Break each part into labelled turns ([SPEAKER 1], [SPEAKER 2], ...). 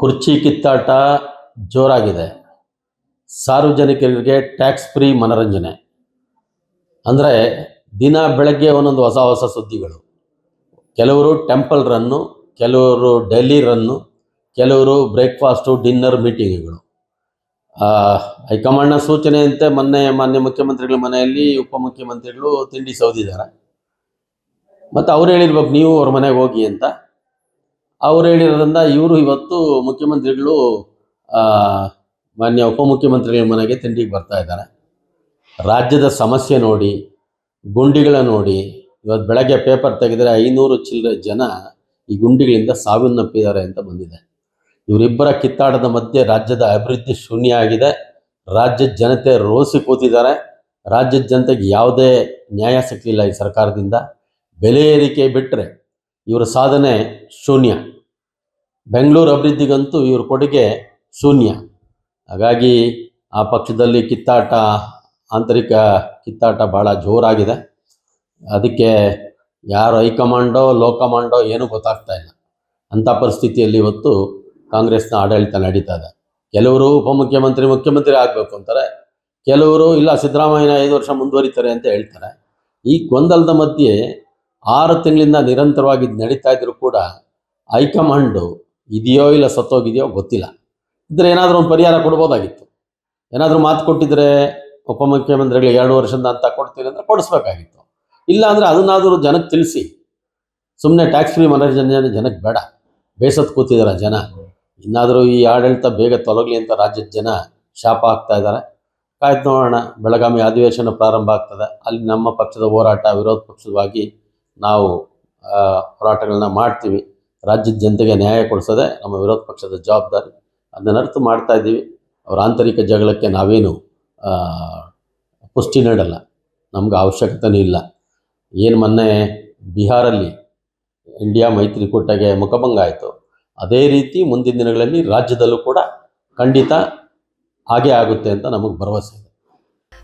[SPEAKER 1] ಕುರ್ಚಿ ಕಿತ್ತಾಟ ಜೋರಾಗಿದೆ. ಸಾರ್ವಜನಿಕರಿಗೆ tax free ಮನರಂಜನೆ. ಅಂದರೆ ದಿನ ಬೆಳಗ್ಗೆ ಒಂದೊಂದು ಹೊಸ ಹೊಸ ಸುದ್ದಿಗಳು. ಕೆಲವರು ಟೆಂಪಲ್ ರನ್ನು, ಕೆಲವರು ಡೆಲ್ಲಿ ರನ್ನು, ಕೆಲವರು ಬ್ರೇಕ್ಫಾಸ್ಟು ಡಿನ್ನರ್ ಮೀಟಿಂಗ್ಗಳು ಹೈಕಮಾಂಡ್ನ ಸೂಚನೆಯಂತೆ ಮೊನ್ನೆ ಮಾನ್ಯ ಮುಖ್ಯಮಂತ್ರಿಗಳ ಮನೆಯಲ್ಲಿ ಉಪಮುಖ್ಯಮಂತ್ರಿಗಳು ತಿಂಡಿ ಸೌದಿದ್ದಾರೆ. ಮತ್ತು ಅವ್ರು ಹೇಳಿರ್ಬೇಕು, ನೀವು ಅವ್ರ ಮನೆಗೆ ಹೋಗಿ ಅಂತ. ಅವ್ರು ಹೇಳಿರೋದ್ರಿಂದ ಇವರು ಇವತ್ತು ಮುಖ್ಯಮಂತ್ರಿಗಳು ಮಾನ್ಯ ಉಪಮುಖ್ಯಮಂತ್ರಿಗಳ ಮನೆಗೆ ತಿಂಡಿಗೆ ಬರ್ತಾ ಇದ್ದಾರೆ. ರಾಜ್ಯದ ಸಮಸ್ಯೆ ನೋಡಿ, ಗುಂಡಿಗಳ ನೋಡಿ, ಇವತ್ತು ಬೆಳಗ್ಗೆ ಪೇಪರ್ ತೆಗೆದರೆ ಐನೂರು ಚಿಲ್ಲರೆ ಜನ ಈ ಗುಂಡಿಗಳಿಂದ ಸಾವನ್ನಪ್ಪಿದ್ದಾರೆ ಅಂತ ಬಂದಿದೆ. ಇವರಿಬ್ಬರ ಕಿತ್ತಾಟದ ಮಧ್ಯೆ ರಾಜ್ಯದ ಅಭಿವೃದ್ಧಿ ಶೂನ್ಯ ಆಗಿದೆ. ರಾಜ್ಯದ ಜನತೆ ರೋಸಿ ಕೂತಿದ್ದಾರೆ. ರಾಜ್ಯದ ಜನತೆಗೆ ಯಾವುದೇ ನ್ಯಾಯ ಸಿಕ್ಕಲಿಲ್ಲ ಈ ಸರ್ಕಾರದಿಂದ. ಬೆಲೆ ಏರಿಕೆ ಬಿಟ್ಟರೆ ಇವರ ಸಾಧನೆ ಶೂನ್ಯ. ಬೆಂಗಳೂರು ಅಭಿವೃದ್ಧಿಗಂತೂ ಇವ್ರ ಕೊಡುಗೆ ಶೂನ್ಯ. ಹಾಗಾಗಿ ಆ ಪಕ್ಷದಲ್ಲಿ ಕಿತ್ತಾಟ, ಆಂತರಿಕ ಕಿತ್ತಾಟ ಭಾಳ ಜೋರಾಗಿದೆ. ಅದಕ್ಕೆ ಯಾರು ಹೈಕಮಾಂಡೋ ಲೋ ಕಮಾಂಡೋ ಏನೂ ಗೊತ್ತಾಗ್ತಾ ಇಲ್ಲ. ಅಂಥ ಪರಿಸ್ಥಿತಿಯಲ್ಲಿ ಇವತ್ತು ಕಾಂಗ್ರೆಸ್ನ ಆಡಳಿತ ನಡೀತಾ ಇದೆ. ಕೆಲವರು ಉಪಮುಖ್ಯಮಂತ್ರಿ, ಮುಖ್ಯಮಂತ್ರಿ ಆಗಬೇಕು ಅಂತಾರೆ. ಕೆಲವರು, ಇಲ್ಲ ಸಿದ್ದರಾಮಯ್ಯನ ಐದು ವರ್ಷ ಮುಂದುವರಿತಾರೆ ಅಂತ ಹೇಳ್ತಾರೆ. ಈ ಗೊಂದಲದ ಮಧ್ಯೆ ಆರು ತಿಂಗಳಿಂದ ನಿರಂತರವಾಗಿ ಇದು ನಡೀತಾ ಇದ್ರು ಕೂಡ ಹೈಕಮಾಂಡು ಇದೆಯೋ ಇಲ್ಲ ಸತ್ತೋಗಿದೆಯೋ ಗೊತ್ತಿಲ್ಲ. ಇದ್ರೆ ಏನಾದರೂ ಒಂದು ಪರಿಹಾರ ಕೊಡ್ಬೋದಾಗಿತ್ತು. ಏನಾದರೂ ಮಾತು ಕೊಟ್ಟಿದ್ರೆ ಉಪಮುಖ್ಯಮಂತ್ರಿಗಳಿಗೆ ಎರಡು ವರ್ಷದಿಂದ ಅಂತ ಕೊಡ್ತೀರಿ ಅಂದರೆ ಕೊಡಿಸ್ಬೇಕಾಗಿತ್ತು. ಇಲ್ಲ ಅಂದರೆ ಅದನ್ನಾದರೂ ಜನಕ್ಕೆ ತಿಳಿಸಿ. ಸುಮ್ಮನೆ ಟ್ಯಾಕ್ಸ್ ಫ್ರೀ ಮನೋರಂಜನೆ ಜನಕ್ಕೆ ಬೇಡ. ಬೇಸತ್ತು ಕೂತಿದ್ದಾರೆ ಜನ. ಇನ್ನಾದರೂ ಈ ಆಡಳಿತ ಬೇಗ ತೊಲಗಲಿ ಅಂತ ರಾಜ್ಯದ ಜನ ಶಾಪ ಆಗ್ತಾ ಇದ್ದಾರೆ ಕಾಯ್ತು ನೋಡೋಣ. ಬೆಳಗಾವಿ ಅಧಿವೇಶನ ಪ್ರಾರಂಭ ಆಗ್ತದೆ. ಅಲ್ಲಿ ನಮ್ಮ ಪಕ್ಷದ ಹೋರಾಟ ವಿರೋಧ ಪಕ್ಷದವಾಗಿ ನಾವು ಹೋರಾಟಗಳನ್ನ ಮಾಡ್ತೀವಿ. ರಾಜ್ಯದ ಜನತೆಗೆ ನ್ಯಾಯ ಕೊಡಿಸೋದೆ ನಮ್ಮ ವಿರೋಧ ಪಕ್ಷದ ಜವಾಬ್ದಾರಿ. ಅದನ್ನ ಅರ್ಥ ಮಾಡ್ತಾ ಇದ್ದೀವಿ. ಅವರ ಆಂತರಿಕ ಜಗಳಕ್ಕೆ ನಾವೇನು ಪುಷ್ಟಿ ನೀಡಲ್ಲ. ನಮ್ಗೆ ಅವಶ್ಯಕತೆಯೂ ಇಲ್ಲ. ಏನು ಮೊನ್ನೆ ಬಿಹಾರಲ್ಲಿ ಇಂಡಿಯಾ ಮೈತ್ರಿಕೂಟಗೆ ಮುಖಭಂಗ ಆಯಿತು. ಅದೇ ರೀತಿ ಮುಂದಿನ ದಿನಗಳಲ್ಲಿ ರಾಜ್ಯದಲ್ಲೂ ಕೂಡ ಖಂಡಿತ ಹಾಗೇ ಆಗುತ್ತೆ ಅಂತ ನಮಗೆ ಭರವಸೆ.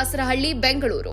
[SPEAKER 2] Dasarahalli Bengaluru.